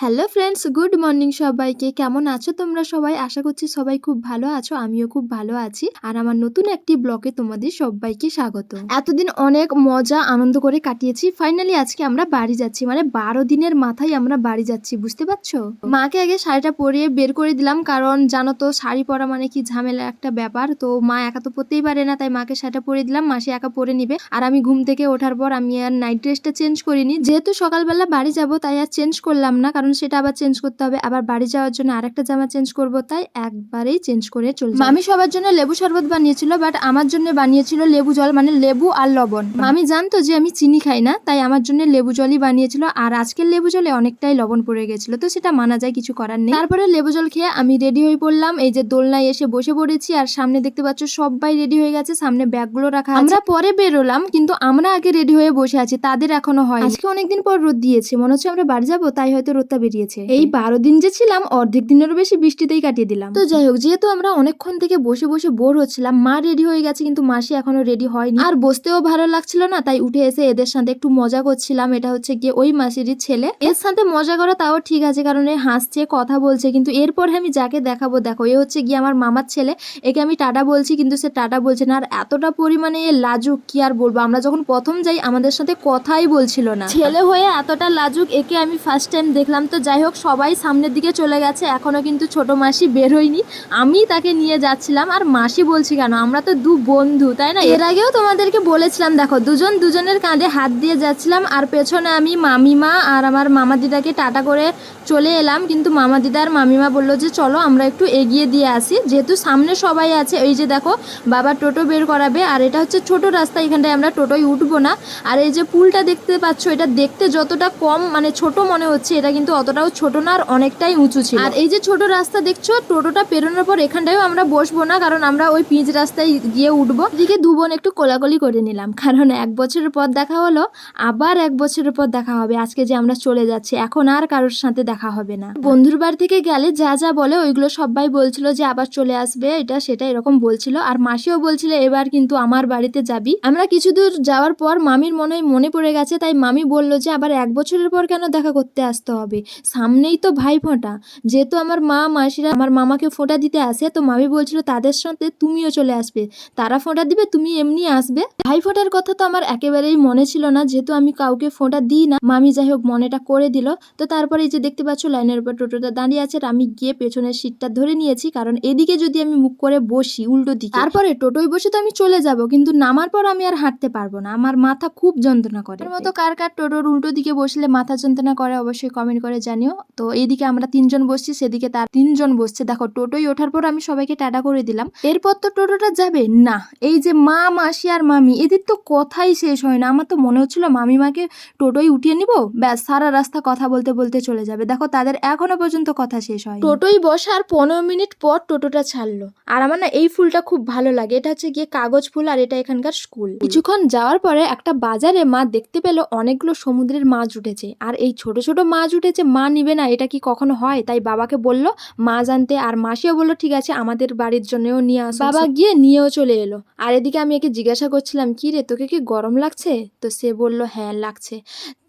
Hello friends good morning সবাইকে। কেমন আছো তোমরা সবাই? আশা করছি সবাই খুব ভালো আছো, আমিও খুব ভালো আছি। আর আমার নতুন একটি ব্লগে তোমাদের সবাইকে স্বাগত। এতদিন অনেক মজা, আনন্দ করে কাটিয়েছি। ফাইনালি আজকে আমরা বাড়ি যাচ্ছি। মানে বারো দিনের মাথায় আমরা বাড়ি যাচ্ছি, বুঝতে পারছ? মাকে আগে শাড়িটা পরিয়ে বের করে দিলাম, কারণ জানো তো, শাড়ি পরা মানে কি ঝামেলা একটা ব্যাপার। তো মা একা তো পরতেই পারে না, তাই মাকে শাড়িটা পরিয়ে দিলাম। মাসি একা পরে নিবে। আর আমি ঘুম থেকে ওঠার পর আমি আর নাইট ড্রেসটা চেঞ্জ করিনি। যেহেতু সকালবেলা বাড়ি যাব, তাই আর চেঞ্জ করলাম না, কারণ সেটা আবার চেঞ্জ করতে হবে। আবার বাড়ি যাওয়ার জন্য আরেকটা জামা চেঞ্জ করব তাই একবারেই চেঞ্জ করে চলে। মামি সবার জন্য লেবু শরবত বানিয়েছিল বাট আমার জন্য বানিয়েছিল লেবু জল মানে লেবু আর লবণ। মামি জানতো যে আমি চিনি খাই না তাই আমার জন্য লেবু জলই বানিয়েছিল আর আজকের লেবু জলে অনেকটাই লবণ পড়ে গেছিল তো সেটা মানা যায় কিছু করার নেই। তারপরে লেবু জল খেয়ে আমি রেডি হয়ে পড়লাম এই যে দোলনায় এসে বসে পড়েছি আর সামনে দেখতে পাচ্ছ সবাই রেডি হয়ে গেছে সামনে ব্যাগগুলো রাখা আমরা পরে বেরোলাম কিন্তু আমরা আগে রেডি হয়ে বসে আছি তাদের এখনও হয় আজকে অনেকদিন পর রোদ দিয়েছে মনে হচ্ছে আমরা বাড়ি যাব তাই হয়তো রোদটা বেরিয়েছে। এই বারো দিন যে ছিলাম অর্ধেক দিনেরও বেশি বৃষ্টিতেই কাটিয়ে দিলাম। তো যাই হোক যেহেতু আমরা অনেকক্ষণ থেকে বসে বসে বোর হচ্ছিলাম মা রেডি হয়ে গেছে কিন্তু মাসি এখনও রেডি হয়নি। আর বসতেও ভালো লাগছিল না তাই উঠে এসে এদের সাথে একটু মজা করছিলাম। এটা হচ্ছে গিয়ে ওই মাসিরই ছেলে। এর সাথে মজা করা তাও ঠিক আছে কারণ এ হাসছে কথা বলছে কিন্তু এরপরে আমি যাকে দেখাবো দেখো এ হচ্ছে গিয়ে আমার মামার ছেলে। একে আমি টাটা বলছি কিন্তু সে টাটা বলছে না। আর এতটা পরিমাণে এ লাজুক কি আর বলব? আমরা যখন প্রথম যাই আমাদের সাথে কথাই বলছিল না। ছেলে হয়ে এতটা লাজুক একে আমি ফার্স্ট টাইম দেখলাম তো যাই হোক, সবাই সামনের দিকে চলে গেছে। এখনও কিন্তু ছোট মাসি বের হয়নি। আমি তাকে নিয়ে যাচ্ছিলাম আর মাসি বলছি কেন? আমরা তো দু বন্ধু, তাই না? এর আগেও তোমাদেরকে বলেছিলাম, দেখো, দুজন দুজনের কাঁধে হাত দিয়ে যাচ্ছিলাম আর পেছনে আমি মামিমা আর আমার মামা দিদাকে টাটা করে চলে এলাম। কিন্তু মামা দিদা আর মামিমা বলল যে, চলো, আমরা একটু এগিয়ে দিয়ে আসি। যেহেতু সামনে সবাই আছে, এই যে দেখো, বাবা টোটো বের করাবে। আর এটা হচ্ছে ছোট রাস্তা, এখানটায় আমরা টোটোয় উঠবো না। আর এই যে পুলটা দেখতে পাচ্ছ, এটা দেখতে যতটা কম মানে ছোট মনে হচ্ছে, এটা কিন্তু অতটাও ছোট না আর অনেকটাই উঁচু ছিল। আর এই যে ছোট রাস্তা দেখছ, টোটোটা পেরোনোর পর এখানটায়ও আমরা বসবো না, কারণ আমরা ওই পিচ রাস্তায় গিয়ে উঠবো। এদিকে দু বোন একটু কোলাকলি করে নিলাম, কারণ এক বছরের পর দেখা হলো, আবার এক বছরের পর দেখা হবে। আজকে যে আমরা চলে যাচ্ছি, এখন আর কারোর সাথে দেখা হবে না। বন্ধুর বাড়ি থেকে গেলে যা যা বলে, ওইগুলো সবাই বলছিল যে আবার চলে আসবে, এটা সেটা এরকম বলছিল। আর মাসিও বলছিল, এবার কিন্তু আমার বাড়িতে যাবি। আমরা কিছু দূর যাওয়ার পর মামির মনে মনে পড়ে গেছে, তাই মামি বলল যে, আবার এক বছরের পর কেন দেখা করতে আসতে হবে? সামনেই তো ভাই ফোঁটা যেহেতু আমার মা, মাসিরা আমার মামাকে ফোঁটা দিতে আসে, তো মামি বলছিল, তাদের সাথে তুমিও চলে আসবে। তারা ফোঁটা দিবে, তুমি এমনি আসবে। ভাই ফোঁটার কথা তো আমার একেবারেই মনে ছিল না, যেহেতু আমি কাউকে ফোঁটা দিই না। মামি যাই হোক, মনেটা করে দিল। তো তারপরে এই যে দেখতে পাচ্ছ, লাইনের উপর টোটোটা দাঁড়িয়ে আছে আমি গিয়ে পেছনের সিটটা ধরে নিয়েছি, কারণ এদিকে যদি আমি মুখ করে বসি, উল্টো দিকে। তারপরে টোটোয় বসে তো আমি চলে যাব, কিন্তু নামার পর আমি আর হাঁটতে পারব না। আমার মাথা খুব যন্ত্রণা করে। মতো কার কার টোটোর উল্টো দিকে বসলে মাথা যন্ত্রণা করে, অবশ্যই কমেন্ট করে জানিও। তো এইদিকে আমরা তিনজন বসছি সেদিকে তার তিনজন বসছে। দেখো টোটোয় ওঠার পর আমি সবাইকে টাটা করে দিলাম। এরপর তো টোটোটা যাবে? না। এই যে মা মাসি আর মামি এদের তো কথাই শেষ হয় না। আমার তো মনে হচ্ছিল মামিমাকে টোটোই উঠিয়ে নিব। ব্যাস সারা রাস্তা কথা বলতে বলতে চলে যাবে। দেখো তাদের এখনও পর্যন্ত কথা শেষ হয় টোটোয় বসার পনেরো মিনিট পর টোটোটা ছাড়লো। আর আমার না এই ফুলটা খুব ভালো লাগে। এটা হচ্ছে গিয়ে কাগজ ফুল আর এটা এখানকার স্কুল। কিছুক্ষণ যাওয়ার পরে একটা বাজারে মা দেখতে পেল অনেকগুলো সমুদ্রের মাছ উঠেছে। আর এই ছোট ছোট মাছ উঠেছে মা নিবে না এটা কি কখনো হয়? তাই বাবাকে বলল মা জানতে আর মাসিও বলল ঠিক আছে আমাদের বাড়ির জন্যও নিয়ে আস। বাবা গিয়ে নিয়েও চলে এলো। আর এদিকে আমি একে জিজ্ঞাসা করছিলাম কি রে তোকে কি গরম লাগছে? তো সে বলল হ্যাঁ লাগছে।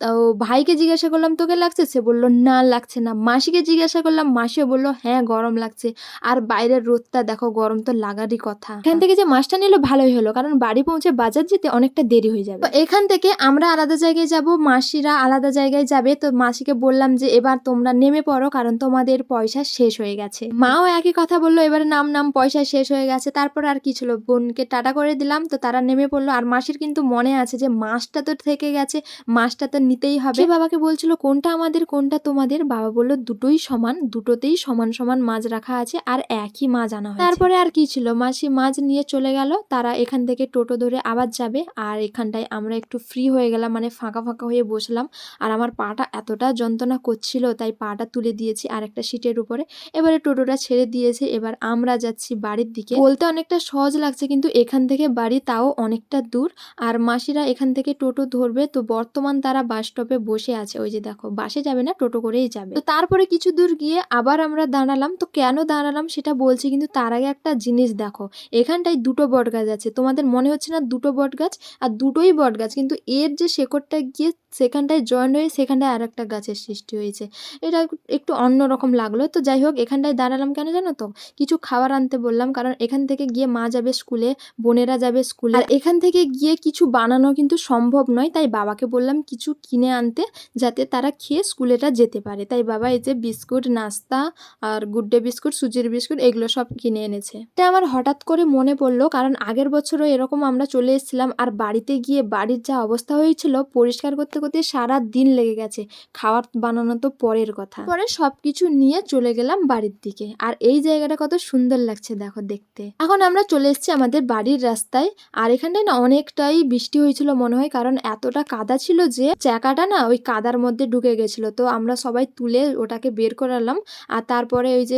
তো ভাইকে জিজ্ঞাসা করলাম তোকে লাগছে? সে বলল না লাগছে না। মাসিকে জিজ্ঞাসা করলাম মাসিও বলল হ্যাঁ গরম লাগছে। আর বাইরের রোদটা দেখো গরম তো লাগারই কথা। এখান থেকে যে মাছটা নিল ভালোই হলো কারণ বাড়ি পৌঁছে বাজার যেতে অনেকটা দেরি হয়ে যাবে। তো এখান থেকে আমরা আলাদা জায়গায় যাব মাসিরা আলাদা জায়গায় যাবে। তো মাসিকে বললাম যে এবার তোমরা নেমে পড়ো কারণ তোমাদের পয়সা শেষ হয়ে গেছে। মাও একই কথা বলল এবারে নাম নাম পয়সা শেষ হয়ে গেছে। তারপর আর কি ছিল? বোনকে টাটা করে দিলাম তো তারা নেমে পড়ল। আর মাসির কিন্তু মনে আছে যে মাছটা তো থেকে গেছে মাছটা তো নিতেই হবে। বাবাকে বলছিল কোনটা আমাদের কোনটা তোমাদের? বাবা বলল দুটোই সমান দুটোতেই সমান সমান মাছ রাখা আছে আর একই মাছ আনা হয় তারপরে আর কি ছিল? মাসি মাছ নিয়ে চলে গেল তারা এখান থেকে টোটো ধরে আবার যাবে আর এখানটায় আমরা একটু ফ্রি হয়ে গেলাম মানে ফাঁকা ফাঁকা হয়ে বসলাম। আর আমার পাটা এতটা যন্ত্রণা করছিল, তাই পাটা তুলে দিয়েছি আর একটা সিটের উপরে। এবারে টোটোটা ছেড়ে দিয়েছে, এবার আমরা যাচ্ছি বাড়ির দিকে। বলতে অনেকটা সহজ লাগছে, কিন্তু এখান থেকে বাড়ি তাও অনেকটা দূর। আর মাসিরা এখান থেকে টোটো ধরবে, তো বর্তমান তারা বাস স্টপে বসে আছে। ওই যে দেখো, বাসে যাবে না, টোটো করেই যাবে। তো তারপরে কিছু দূর গিয়ে আবার আমরা দাঁড়ালাম। তো কেন দাঁড়ালাম সেটা বলছি, কিন্তু তার আগে একটা জিনিস দেখো। এখানটায় দুটো বট গাছ আছে। তোমাদের মনে হচ্ছে না দুটো বট গাছ আর দুটোই বট গাছ কিন্তু এর যে শেকড়টা গিয়ে সেখানটায় জয়েন্ট হয়ে সেখানটায় আর একটা গাছের সৃষ্টি হয়েছে। এটা একটু অন্যরকম লাগল। তো যাই হোক, এখানটায় দাঁড়ালাম কেন জানো তো? কিছু খাবার আনতে বললাম, কারণ এখান থেকে গিয়ে মা যাবে স্কুলে, বোনেরা যাবে স্কুলে। আর এখান থেকে গিয়ে কিছু বানানো কিন্তু সম্ভব নয়। তাই বাবাকে বললাম কিছু কিনে আনতে, যাতে তারা খেয়ে স্কুলেটা যেতে পারে। তাই বাবা এই যে বিস্কুট, নাস্তা আর গুড ডে বিস্কুট, সুজির বিস্কুট, এগুলো সব কিনে এনেছে। এটা আমার হঠাৎ করে মনে পড়ল, কারণ আগের বছরও এরকম আমরা চলে এসেছিলাম। আর বাড়িতে গিয়ে বাড়ির যা অবস্থা হয়েছিল, পরিষ্কার করতে করতে করতে সারা দিন লেগে গেছে। খাবার বানানো তো পরের কথা। পরে সবকিছু নিয়ে চলে গেলাম বাড়ির দিকে। আর এই জায়গাটা কত সুন্দর লাগছে দেখো দেখতে। এখন আমরা চলে এসেছি আমাদের বাড়ির রাস্তায়। আর এখানটায় না অনেকটাই বৃষ্টি হয়েছিল মনে হয়, কারণ এতটা কাদা ছিল যে চাকাটা না ওই কাদার মধ্যে ঢুকে গেছিল। তো আমরা সবাই তুলে ওটাকে বের করালাম। আর তারপরে ওই যে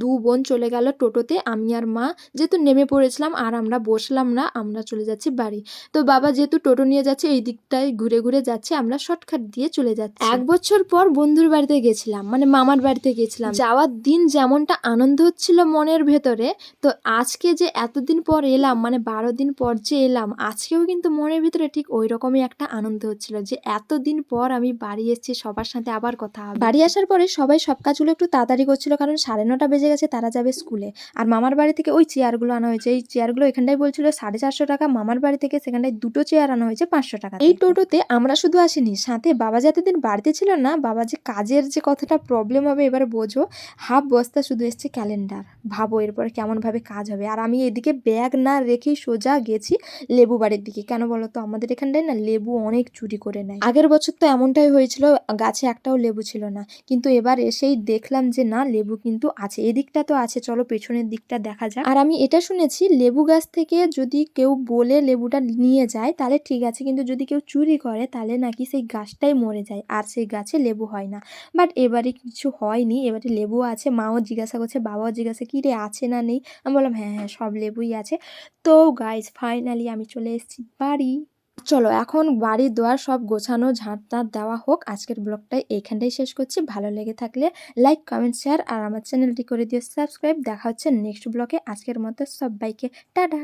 দু বোন চলে গেল টোটোতে। আমি আর মা যেহেতু নেমে পড়েছিলাম আর আমরা বসলাম না, আমরা চলে যাচ্ছি বাড়ি। তো বাবা যেহেতু টোটো নিয়ে যাচ্ছে, এই দিকটায় ঘুরে ঘুরে যাচ্ছে। আমরা শর্টকাট দিয়ে চলে যাচ্ছি। এক বছর পর বন্ধুর বাড়িতে গেছিলাম মানে মামার বাড়িতে গেছিলাম। যাওয়ার দিন যেমনটা আনন্দ হচ্ছিল মনের ভেতরে, তো আজকে যে এতদিন পর এলাম মানে বারো দিন পর যে এলাম, আজকেও কিন্তু মনের ভিতরে ঠিক ওই রকমই একটা আনন্দ হচ্ছিল যে এতদিন পর আমি বাড়ি এসেছি, সবার সাথে আবার কথা হবে। বাড়ি আসার পরে সবাই সব কাজগুলো একটু তাড়াতাড়ি করছিল, কারণ সাড়ে নটা বেজে গেছে, তারা যাবে স্কুলে। আর মামার বাড়ি থেকে ওই চেয়ারগুলো আনা হয়েছে, এই চেয়ারগুলো এখানটায় বলছিল সাড়ে চারশো টাকা, মামার বাড়ি থেকে সেখানটায় দুটো চেয়ার আনা হয়েছে পাঁচশো টাকা। এই টোটোতে আমরা শুধু আসিনি, সাথে বাবা যতদিন বাড়িতে ছিল না, বাবা যে কাজের যে কতটা প্রবলেম হবে এবার বোঝো, হাফ বস্তা শুধু এসছে ক্যালেন্ডার ভাবো এরপর কেমনভাবে কাজ হবে। আর আমি এদিকে ব্যাগ না রেখেই সোজা গেছি লেবু বাড়ির দিকে। কেন বলো তো? আমাদের এখানটায় না লেবু অনেক চুরি করে নেয়। আগের বছর তো এমনটাই হয়েছিল, গাছে একটাও লেবু ছিল না। কিন্তু এবার এসেই দেখলাম যে না, লেবু কিন্তু আছে। এদিকটা তো আছে, চলো পেছনের দিকটা দেখা যাক। আর আমি এটা শুনেছি, লেবু গাছ থেকে যদি কেউ বলে লেবুটা নিয়ে যায়, তাহলে ঠিক আছে। কিন্তু যদি কেউ চুরি করে, তাহলে নাকি সেই গাছটাই মরে যায়, আর সেই গাছে লেবু হয় না। বাট এবারে কিছু হয়নি, এবারে লেবু আছে, মাও জিজ্ঞাসা করছে, বাবাও জিজ্ঞাসা কি রে আছে না নেই? আমি বললাম হ্যাঁ হ্যাঁ সব লেবুই আছে। তো গাইজ ফাইনালি আমি চলে এসেছি বাড়ি। চলো, এখন বাড়ি দোয়ার সব গোছানো ঝাঁট টাঁট দেওয়া হোক। আজকের ব্লগটাই এইখানটাই শেষ করছি। ভালো লেগে থাকলে লাইক কমেন্ট শেয়ার আর আমার চ্যানেলটি করে দিও সাবস্ক্রাইব দেখা হচ্ছে নেক্সট ব্লগে। আজকের মতো সবাইকে, টাটা!